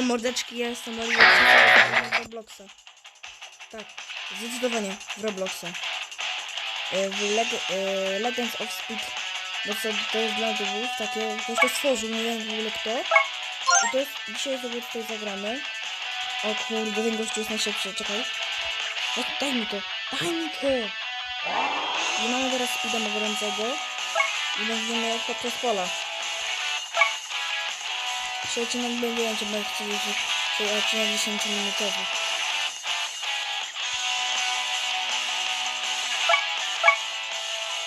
Siema mordeczki, ja jestem Mario w Robloxa. Tak, zdecydowanie w Robloxa. E, W Leg e, Legends of Speed. Bo co, to jest dla dubów, takie, ktoś to stworzył, nie wiem w ogóle kto. I to jest, dzisiaj sobie tutaj zagramy. O kurde, ten gościu jest najszybszy, czekaj. O, daj mi to, daj mi to! I mamy teraz speeda gorącego. I będziemy jak poprzez pola. Czy odcinek będzie będzie bardziej liczy, czy odcinek 10 minutowy.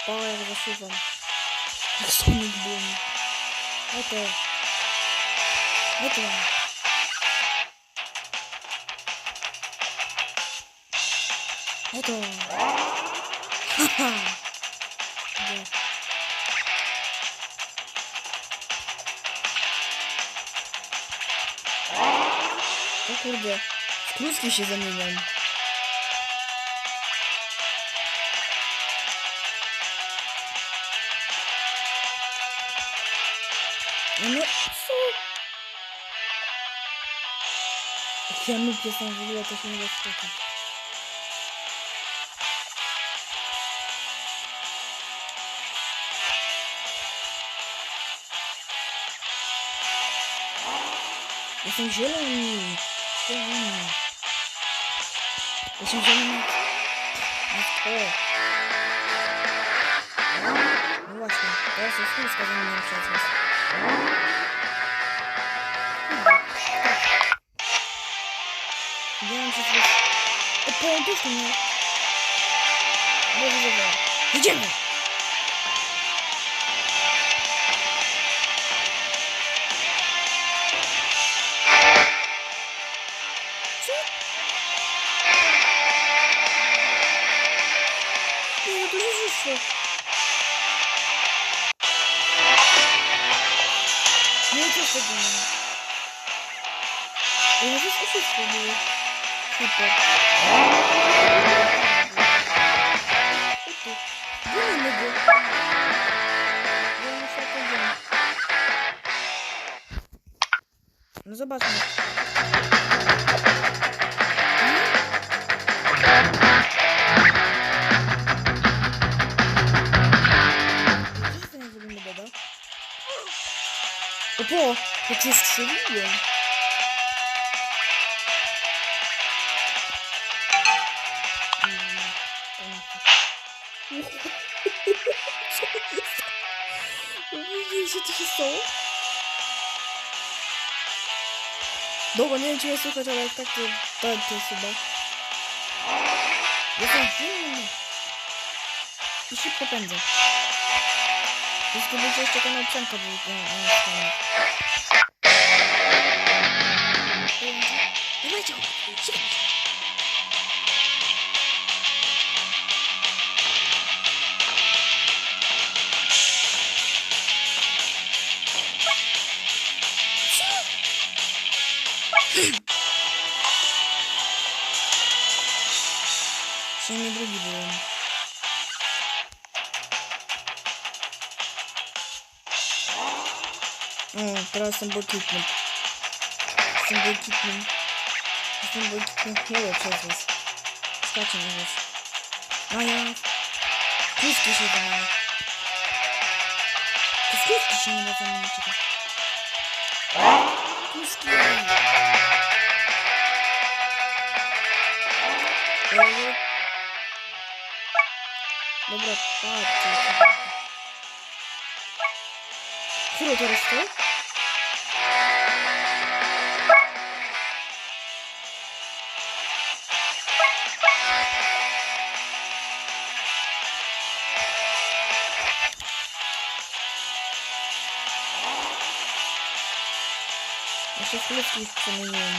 O, jak zasuwam. Jak Sonic Boom. Okej. Okay. Okej. Okay. Это... Ха-ха. Да. O kurde, w krótki się zamieniam. No co? Ja nóg jestem w ogóle, to się nie. Jestem zielony. to inne. Ja się wziąłem na... na to. No właśnie, teraz już nie wskazany na Idziemy! Nie, to sobie nie ma. Ja już wszystko było. Super. Gonimy go. Ja Jak się strzeliłem. Widzieliście, co się stało? Dobra, nie wiem, czy mnie słychać, ale tak, to jest chyba. Jestem zimny. I szybko pędzę. Zgubicie jeszcze kanał Przemka, bo ja nie wiem. O, teraz jestem błękitnym. Jestem błękitnym. Jestem błękitnym hero przez was. Skaczę na was. A ja... Krótki się zamienia. To krótki się nie da zamienić. czekaj. Krótki. Dobra. Şuraya dönüştü. сейчас лестница на нем.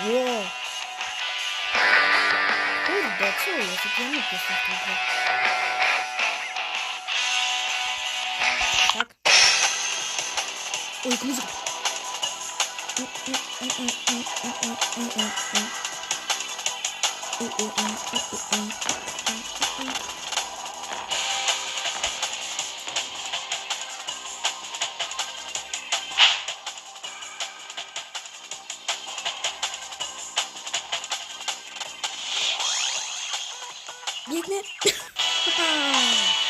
Воу. Ой, да, чего я тут я не пишу, uykumuz var. Birini...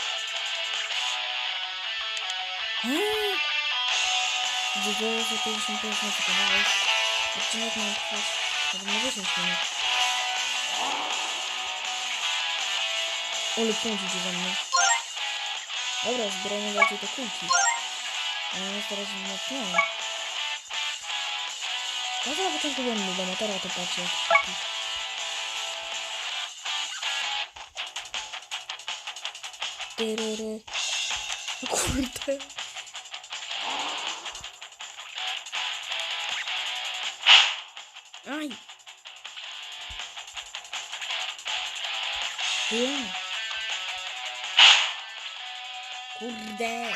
Dziękuję za 55 na wykonałeś. Odcinek ma trwać na 10 minut. Ole, pięć idzie za mną. Dobra, zbrojmy raczej te kulki. One jest teraz wzmocnione. No to na początku będę do motora to patrzę. Tyryry. Kurde. Aj. Wiem. Kurde.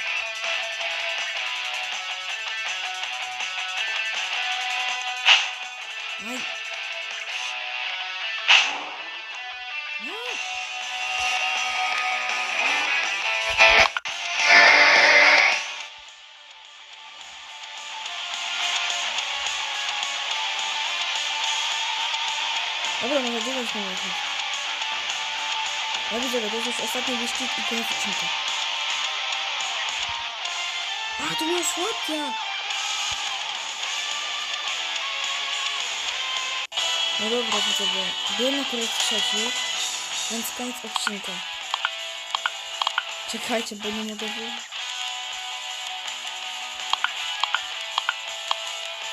Aj. 9 minut. Ja widzę, to jest ostatni wyścig i koniec odcinka. A, to była słodka! No dobra, widzowie. Byłem akurat trzeci, więc koniec odcinka. Czekajcie, bo nie mogę wyjść.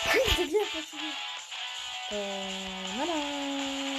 Kurde, ja pracuję? To nara!